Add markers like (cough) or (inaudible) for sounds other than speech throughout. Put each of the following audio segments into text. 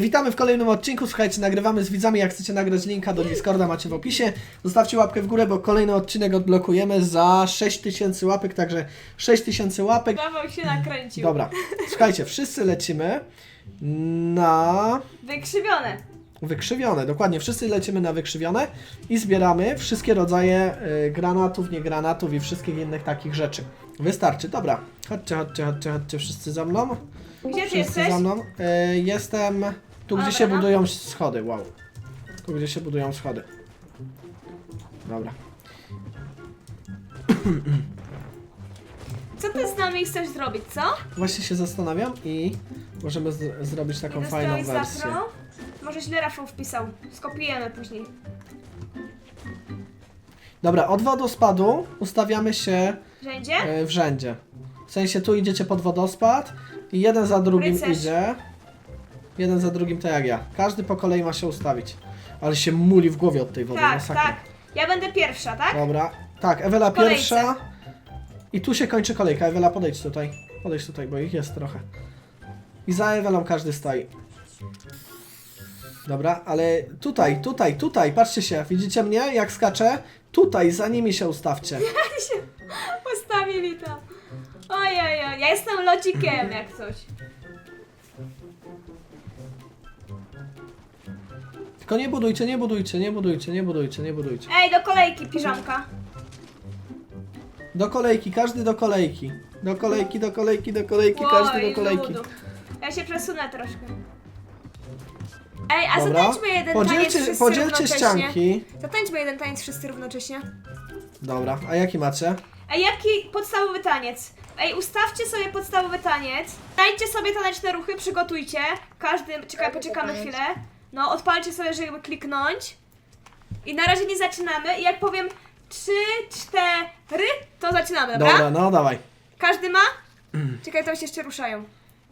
Witamy w kolejnym odcinku. Słuchajcie, nagrywamy z widzami. Jak chcecie nagrać linka do Discorda, macie w opisie. Zostawcie łapkę w górę, bo kolejny odcinek odblokujemy za 6000 łapek, także 6000 łapek. Paweł się nakręcił. Dobra, słuchajcie, wszyscy lecimy na Wykrzywione. wykrzywione. Dokładnie, wszyscy lecimy na wykrzywione i zbieramy wszystkie rodzaje y, granatów, nie granatów i wszystkich innych takich rzeczy. Wystarczy, dobra. Chodźcie, chodźcie, chodźcie, chodźcie wszyscy za mną. Gdzie ty Wszyscy jesteś? za mną. Y, jestem tu, gdzie się no. budują schody, wow. Tu, gdzie się budują schody. Dobra. Co ty z nami chcesz zrobić, co? Właśnie się zastanawiam i możemy z- zrobić taką Nie fajną dostałeś wersję. zapro? Może źle Rafał wpisał. Skopiujemy później. Dobra, od wodospadu ustawiamy się Rzędzie? e, w rzędzie. W sensie tu idziecie pod wodospad i jeden za drugim Rycerz. idzie. Jeden za drugim tak jak ja. Każdy po kolei ma się ustawić. Ale się muli w głowie od tej wody. tak, masakra. tak. Ja będę pierwsza, tak? Dobra. Tak, Ewela W kolejce. pierwsza. I tu się kończy kolejka. Ewela, podejdź tutaj. Podejdź tutaj, bo ich jest trochę. I za Ewelą każdy stoi. Dobra, ale tutaj, tutaj, tutaj, patrzcie się, widzicie mnie, jak skaczę? Tutaj, za nimi się ustawcie. (laughs) Postawili tam. Ojej, ja jestem lodzikiem jak coś. Tylko nie budujcie, nie budujcie, nie budujcie, nie budujcie, nie budujcie. Ej, do kolejki piżamka. Do kolejki, każdy do kolejki. Do kolejki, do kolejki, do kolejki, każdy Oj, do kolejki. ludu. Ja się przesunę troszkę. Ej, a Dobra, zatańczmy jeden taniec podzielcie, wszyscy podzielcie równocześnie. ścianki. Zatańczmy jeden taniec wszyscy równocześnie. Dobra, a jaki macie? Ej, jaki podstawowy taniec? Ej, ustawcie sobie podstawowy taniec. Dajcie sobie taneczne ruchy, przygotujcie. Każdy, czekaj, poczekamy chwilę. No, odpalcie sobie, żeby kliknąć. I na razie nie zaczynamy. I jak powiem 3, 4, to zaczynamy, dobra? Dobra, no dawaj. Każdy ma? Czekaj, to się jeszcze ruszają.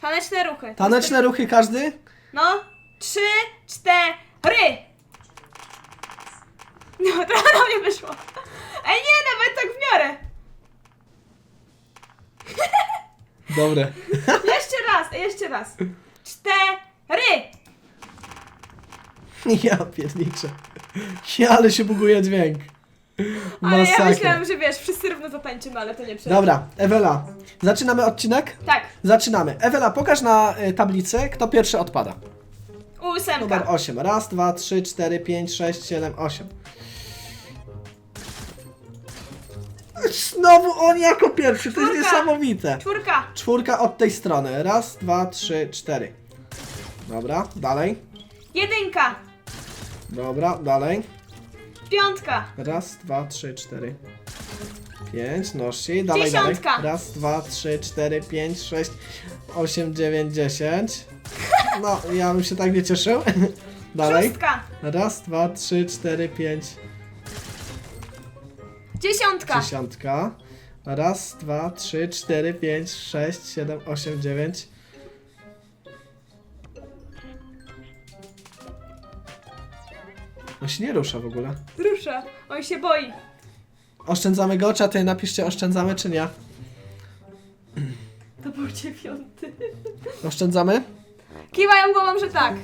Taneczne ruchy. Taneczne ruchy każdy? No, 3, 4. No, (laughs) trochę na mnie wyszło. Ej, nie, nawet tak w miarę. (laughs) Dobre. Jeszcze raz, jeszcze raz. Cztery! (laughs) Ja pierniczę. Ja, ale się buguje dźwięk. Ale ja myślałam, że wiesz, wszyscy równo zatańczymy, ale to nie przejdzie. Dobra, Ewela. Zaczynamy odcinek? Tak, Zaczynamy. Ewela, pokaż na y, tablicy, kto pierwszy odpada. Numer ósemka. 8. Raz, dwa, trzy, cztery, pięć, sześć, siedem, osiem. Znowu on jako pierwszy, to jest Czwórka. niesamowite. Czwórka. Czwórka od tej strony. Raz, dwa, trzy, cztery. Dobra, dalej. Jedynka. Dobra, dalej. Piątka. Raz, dwa, trzy, cztery. Pięć, nosi, dalej, dalej. Dziesiątka. Raz, dwa, trzy, cztery, pięć, sześć, osiem, dziewięć, dziesięć. (laughs) No, ja bym się tak nie cieszył. (laughs) Dalej. Szóstka. Raz, dwa, trzy, cztery, pięć, Dziesiątka. dziesiątka. Raz, dwa, trzy, cztery, pięć, sześć, siedem, osiem, dziewięć. On się nie rusza w ogóle. Rusza. On się boi. Oszczędzamy go, czaty, napiszcie oszczędzamy czy nie. To był dziewiąty. Oszczędzamy? Kiwają głową, że tak.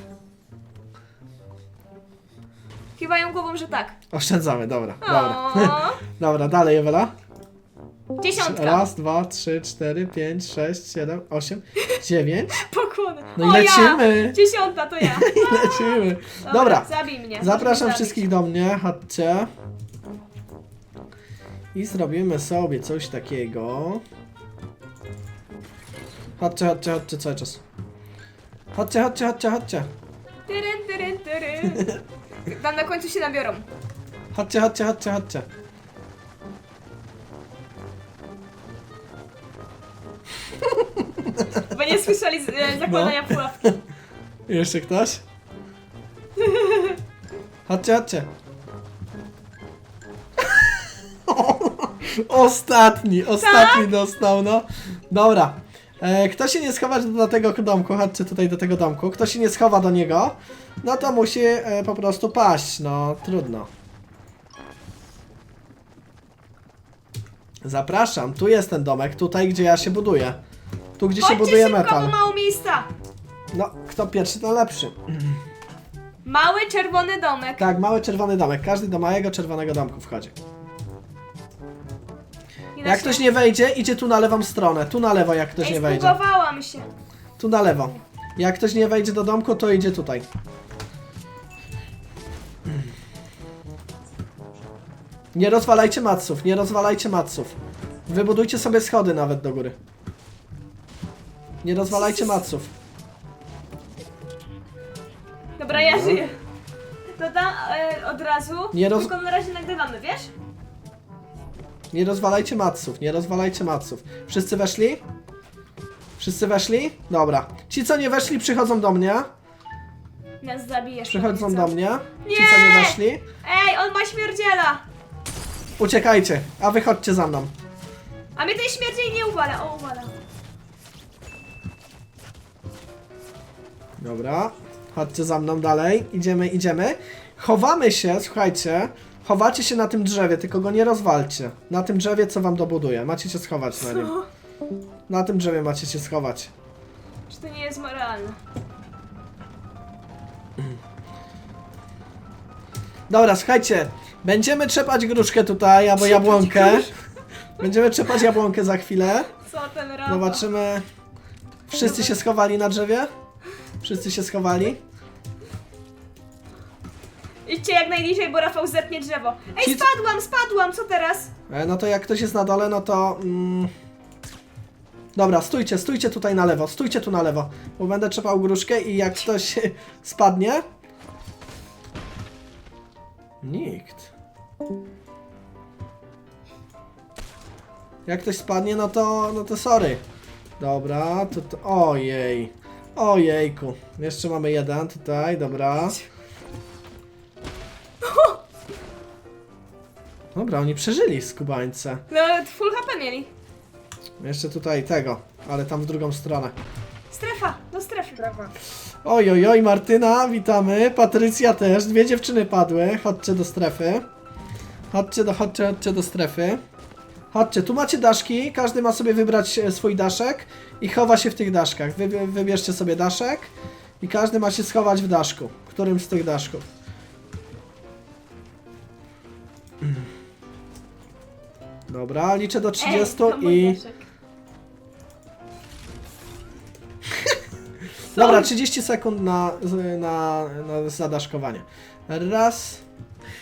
Kiwają głową, że tak. Oszczędzamy, dobra, dobra. (laughs) Dobra, dalej Ewela. Dziesiątka. Raz, dwa, trzy, cztery, pięć, sześć, siedem, osiem, dziewięć. (laughs) Pokłony. No i O, lecimy. Ja. Dziesiąta to ja. (laughs) I lecimy. Dobra, Zabij mnie. zapraszam wszystkich do mnie, chodźcie. I zrobimy sobie coś takiego. Chodźcie, chodźcie, chodźcie cały czas. Chodźcie, chodźcie, chodźcie, chodźcie. Tyryn, tyryn, tyryn. (laughs) Tam na końcu się nabiorą. Chodźcie, chodźcie, chodźcie, chodźcie. Słyszeli z, e, zakładania pułapki. (laughs) Jeszcze ktoś? Chodźcie, chodźcie. (laughs) Ostatni, ostatni dostał, no. Dobra. E, kto się nie schowa do tego domku, chodźcie tutaj do tego domku. Kto się nie schowa do niego, no to musi e, po prostu paść, no trudno. Zapraszam, tu jest ten domek, tutaj gdzie ja się buduję. Tu gdzie się Chodźcie buduje szybko, metal. bo mało miejsca. No, kto pierwszy, to lepszy. Mały czerwony domek. Tak, mały czerwony domek. Każdy do małego czerwonego domku wchodzi. I Jak ktoś nie wejdzie, idzie tu na lewą stronę. Tu na lewo, jak ktoś Ej, nie wejdzie. zbugowałam się. Tu na lewo. Jak ktoś nie wejdzie do domku, to idzie tutaj. Nie rozwalajcie maców, nie rozwalajcie maców. Wybudujcie sobie schody nawet do góry. Nie rozwalajcie maców. Dobra, ja żyję. Dodam e, od razu. Nie roz- Tylko na razie nagrywamy, wiesz? Nie rozwalajcie maców, nie rozwalajcie maców. Wszyscy weszli? Wszyscy weszli? Dobra. Ci, co nie weszli, przychodzą do mnie. Nas zabijesz. Przychodzą do mnie. Ci, Nie! co nie weszli. Ej, on ma śmierdziela. Uciekajcie, a wy chodźcie za mną. A mnie ten śmierdziel nie uwala. O, uwala. Dobra, chodźcie za mną dalej. Idziemy, idziemy. Chowamy się, słuchajcie. Chowacie się na tym drzewie, tylko go nie rozwalcie. Na tym drzewie, co wam dobuduję. Macie się schować na nim. Co? Na tym drzewie macie się schować. Czy to nie jest moralne? Dobra, słuchajcie. Będziemy trzepać gruszkę tutaj, albo jabłonkę. Będziemy trzepać jabłonkę za chwilę. Co ten robi? Zobaczymy. Wszyscy się schowali na drzewie? Wszyscy się schowali? Idźcie jak najniżej, bo Rafał zetnie drzewo. Ej, Ci- spadłam, spadłam, co teraz? E, No to jak ktoś jest na dole, no to... Mm... Dobra, stójcie, stójcie tutaj na lewo, stójcie tu na lewo, bo będę trzepał gruszkę i jak ktoś (laughs) spadnie... Nikt. Jak ktoś spadnie, no to, no to sorry. Dobra, to, to... Ojej. Ojejku. Jeszcze mamy jeden tutaj, dobra. Dobra, oni przeżyli skubańce. No, full HP mieli. Jeszcze tutaj tego, ale tam w drugą stronę. Strefa, do strefy. Oj, oj, oj, Martyna, witamy. Patrycja też. Dwie dziewczyny padły. Chodźcie do strefy. Chodźcie do, chodźcie, chodźcie do strefy. Chodźcie, tu macie daszki. Każdy ma sobie wybrać e, swój daszek i chowa się w tych daszkach. Wy, wy- wybierzcie sobie daszek i każdy ma się schować w daszku. W którym z tych daszków. Dobra, liczę do 30 Ej, to mój i... (laughs) Dobra, 30 sekund na, na, na zadaszkowanie. Raz.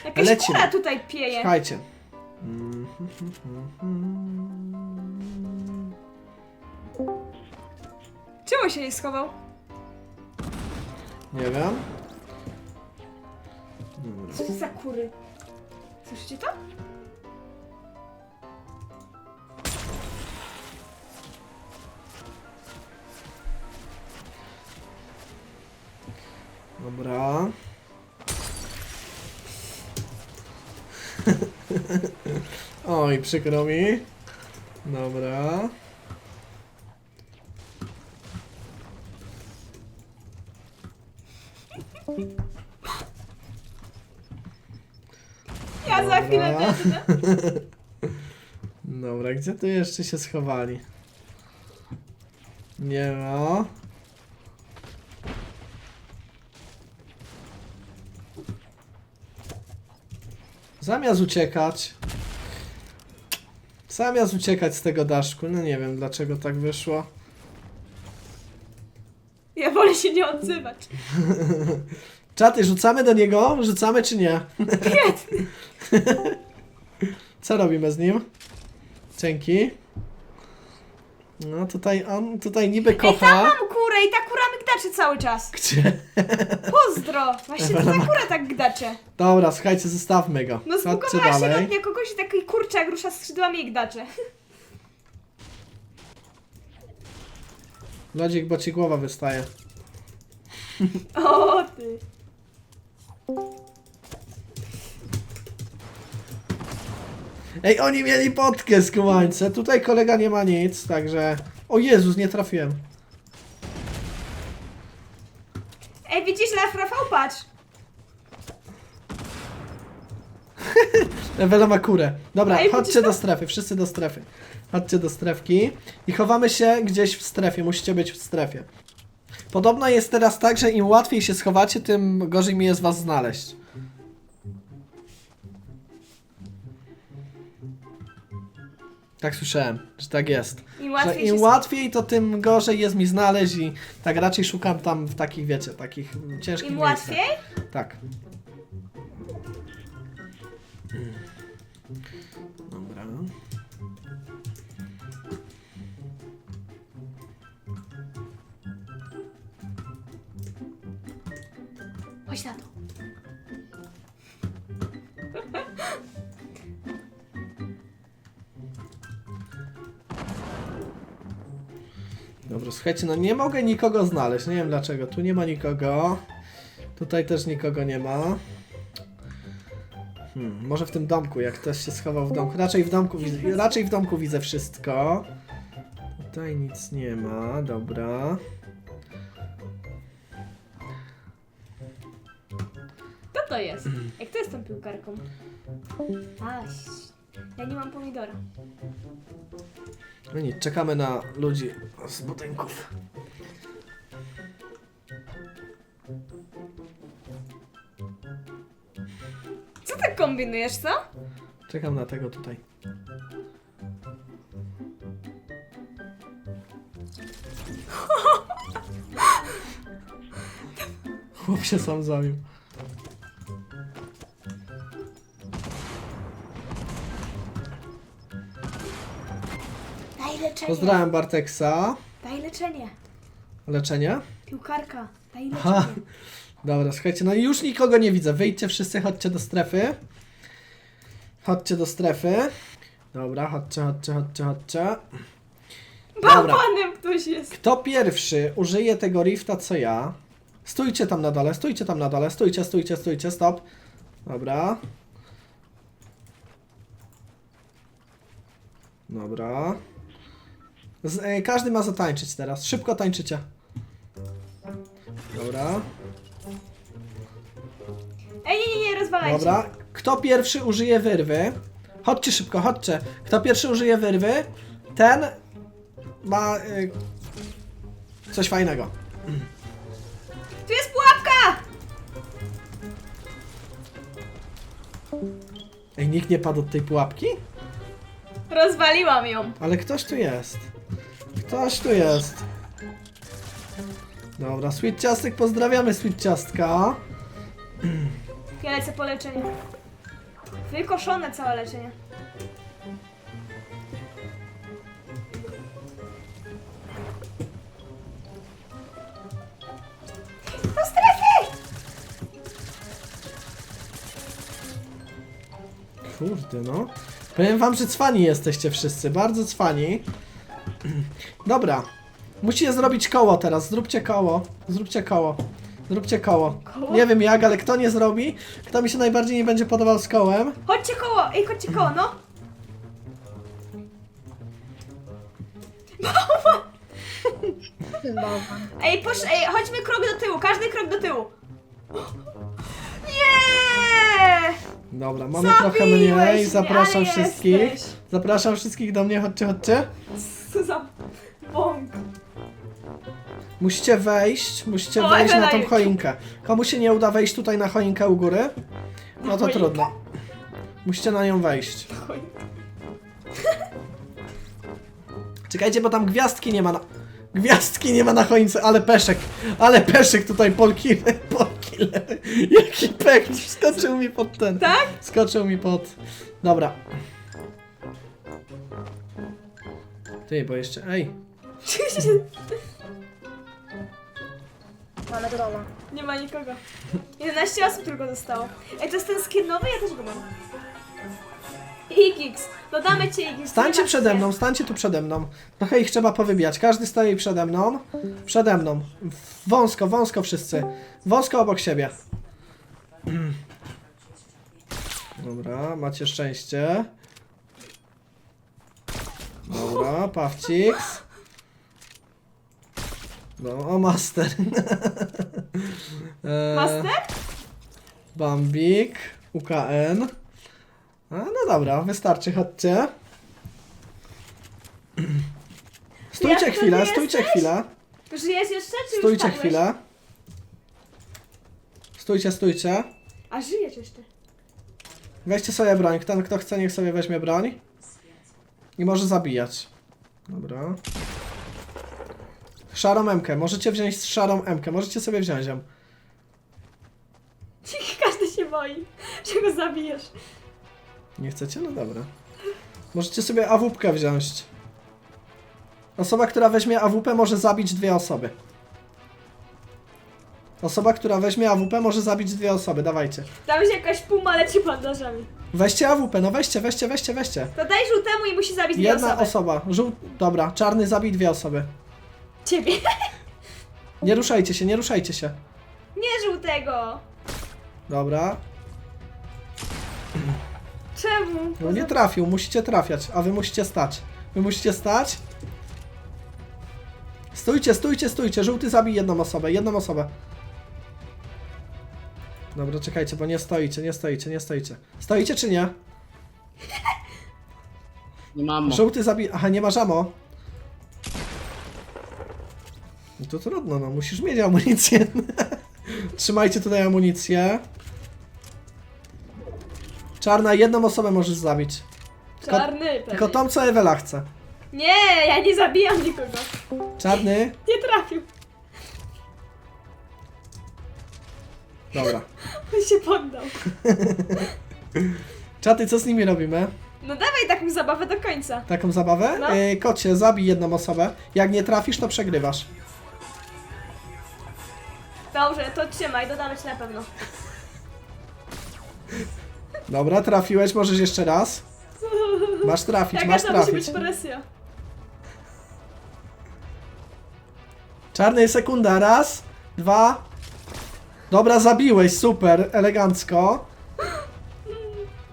Jakaś lecimy. tutaj pieje. Słuchajcie. Czemu się nie schował? Nie wiem. Co to za kury? Słyszycie to? Dobra. (laughs) Oj, przykro mi. Dobra. Ja za chwilę Dobra. (laughs) będę. Dobra, gdzie tu jeszcze się schowali? Nie ma. Zamiast uciekać. Zamiast uciekać z tego daszku. No nie wiem dlaczego tak wyszło. Ja wolę się nie odzywać. (laughs) Czaty, rzucamy do niego? Rzucamy czy nie? (laughs) Co robimy z nim? Dzięki. No tutaj on tutaj niby Ej, tam kocha. mam kurę i ta kura migdacze cały czas. Gdzie? Pozdro! Właśnie ta kura tak gdacze. Dobra, słuchajcie, zostawmy go. No Chodźcie zbugowała się dalej. na mnie kogoś i taki kurczak rusza skrzydłami i gdacze. Lodzik, bo ci głowa wystaje. (laughs) O ty. Ej, oni mieli potkę z kumańce. Tutaj kolega nie ma nic, także... O Jezus, nie trafiłem. Ej, widzisz, Laf Rafał, patrz. Ma kurę. Dobra, Ej, chodźcie do strefy, wszyscy do strefy. Chodźcie do strefki i chowamy się gdzieś w strefie, musicie być w strefie. Podobno jest teraz tak, że im łatwiej się schowacie, tym gorzej mi jest was znaleźć. Tak słyszałem, że tak jest. Im Że łatwiej im się łatwiej, to tym gorzej jest mi znaleźć i tak raczej szukam tam w takich, wiecie, takich ciężkich Im miejscach. łatwiej? Tak. Chodź na to. Dobra, słuchajcie, no nie mogę nikogo znaleźć. Nie wiem dlaczego. Tu nie ma nikogo. Tutaj też nikogo nie ma. Hmm, może w tym domku, jak ktoś się schował w domku. Raczej w domku, raczej w domku widzę wszystko. Tutaj nic nie ma, dobra. Jest? Jak to jest tą piłkarką? Aś. Ja nie mam pomidora. No nic, czekamy na ludzi z budynków. Co tak kombinujesz, co? Czekam na tego tutaj. (laughs) Chłop się sam zabił. Daj leczenie. Pozdrawiam Barteksa. Daj leczenie. Leczenie? Piłkarka. Daj Aha. leczenie. Dobra, słuchajcie, no i już nikogo nie widzę. Wyjdźcie wszyscy, chodźcie do strefy. Chodźcie do strefy. Dobra, chodźcie, chodźcie, chodźcie, chodźcie. Dobra. Bałwanem ktoś jest. Kto pierwszy użyje tego rifta, co ja? Stójcie tam na dole, stójcie tam na dole, stójcie, stójcie, stójcie, stop. Dobra. Dobra. Z, e, każdy ma zatańczyć teraz. Szybko tańczycie. Dobra. Ej, nie, nie, nie, rozwalajcie. Dobra. Kto pierwszy użyje wyrwy? Chodźcie szybko, chodźcie. Kto pierwszy użyje wyrwy, ten ma y, coś fajnego. Tu jest pułapka! Ej, nikt nie padł od tej pułapki? Rozwaliłam ją. Ale ktoś tu jest. Ktoś tu jest. Dobra, Sweet Ciastek, pozdrawiamy Sweet Ciastka. Ja lecę po leczenie. Wykoszone całe leczenie. Do strefy! Kurde, no. Powiem wam, że cwani jesteście wszyscy, bardzo cwani. Dobra. Musicie zrobić koło teraz, zróbcie koło. Zróbcie koło. Zróbcie koło. Koło? Nie wiem jak, ale kto nie zrobi, kto mi się najbardziej nie będzie podobał z kołem, Chodźcie koło, ej, chodźcie koło, no. Ej, posz, ej, chodźmy krok do tyłu, każdy krok do tyłu. Nie! Dobra, mamy Zabiłeś trochę mniej, mnie, zapraszam ale wszystkich. jesteś. Zapraszam wszystkich do mnie, chodźcie, chodźcie. Co za bąk. Musicie wejść, musicie O, wejść na tą choinkę. Komu się nie uda wejść tutaj na choinkę u góry, no to choinkę? trudno. Musicie na nią wejść. Chuj. (laughs) Czekajcie, bo tam gwiazdki nie ma na... Gwiazdki nie ma na choince, ale peszek, ale peszek tutaj polkiller, (laughs) polkiller. (laughs) Jaki pek, skoczył mi pod ten. Tak? Skoczył mi pod... Dobra. Ty, bo jeszcze, ej. Mamy drona. Nie ma nikogo. 11 osób tylko zostało. Ej, to jest ten skin nowy? Ja też go mam. Igix. Dodamy cię Igix. Stańcie przede mną, stańcie tu przede mną. Trochę ich trzeba powybijać. Każdy staje przede mną. Przede mną. Wąsko, wąsko wszyscy. Wąsko obok siebie. (clears throat) Dobra, macie szczęście. Dobra, Pawciks. No, o master. Eee, (laughs) Master? Bambik, UKN. A, no dobra, wystarczy, chodźcie. (clears throat) Stójcie Jak to chwilę, nie stójcie jesteś? chwilę. Żyjesz jeszcze, czy już Stójcie padłeś? chwilę. Stójcie, stójcie. A żyjesz jeszcze. Weźcie sobie broń. Ten, kto chce, niech sobie weźmie broń. I może zabijać. Dobra. Szarą emkę. Możecie wziąć szarą emkę. Możecie sobie wziąć ją. Każdy się boi, że go zabijesz. Nie chcecie? No dobra. Możecie sobie AWP wziąć. Osoba, która weźmie AWP może zabić dwie osoby. Osoba, która weźmie AWP może zabić dwie osoby. Dawajcie. Tam się jakaś puma leci bandażami. Weźcie AWP, no weźcie, weźcie, weźcie, weźcie. To daj żółtemu i musi zabić dwie Jedna osoby. osoba. Żół... Dobra, czarny zabij dwie osoby. Ciebie. (laughs) Nie ruszajcie się, nie ruszajcie się. Nie żółtego. Dobra. Czemu? No nie trafił, musicie trafiać, a wy musicie stać. Wy musicie stać. Stójcie, stójcie, stójcie. Żółty zabij jedną osobę, jedną osobę. Dobra, czekajcie, bo nie stoicie, nie stoicie, nie stoicie. Stoicie czy nie? Nie mam. Żółty zabij... Aha, nie masz ammo. No to trudno, no musisz mieć amunicję. (laughs) Trzymajcie tutaj amunicję. Czarna, jedną osobę możesz zabić. Tylko, Czarny tylko pewnie. tą, co Ewela chce. Nie, ja nie zabijam nikogo. Czarny, Nie trafił. dobra. (laughs) On się poddał. (laughs) Czaty, co z nimi robimy? No dawaj taką zabawę do końca. Taką zabawę? No. Yy, kocie, zabij jedną osobę. Jak nie trafisz, to przegrywasz. Dobrze, to trzymaj, dodamy ci na pewno. (laughs) Dobra, trafiłeś, możesz jeszcze raz. Masz trafić, Jaka masz to musi trafić. być presja? Czarny sekunda, raz, dwa. Dobra, zabiłeś, super, elegancko.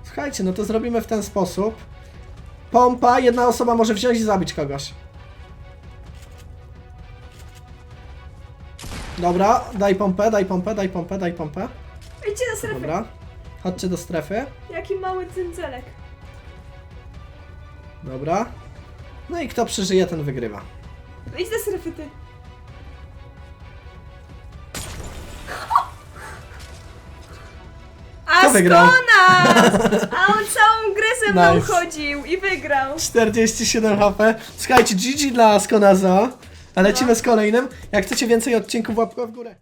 Słuchajcie, no to zrobimy w ten sposób. Pompa, jedna osoba może wziąć i zabić kogoś. Dobra, daj pompę, daj pompę, daj pompę, daj pompę. Idźcie do strefy. Dobra. Chodźcie do strefy. Jaki mały cyndzelek. Dobra. No i kto przeżyje, ten wygrywa. Idź do strefy ty. Skonas! A on całą grę ze mną Nice. chodził i wygrał. 47 HP. Słuchajcie, GG dla Skonaza. A lecimy z kolejnym. Jak chcecie więcej odcinków, łapka w górę.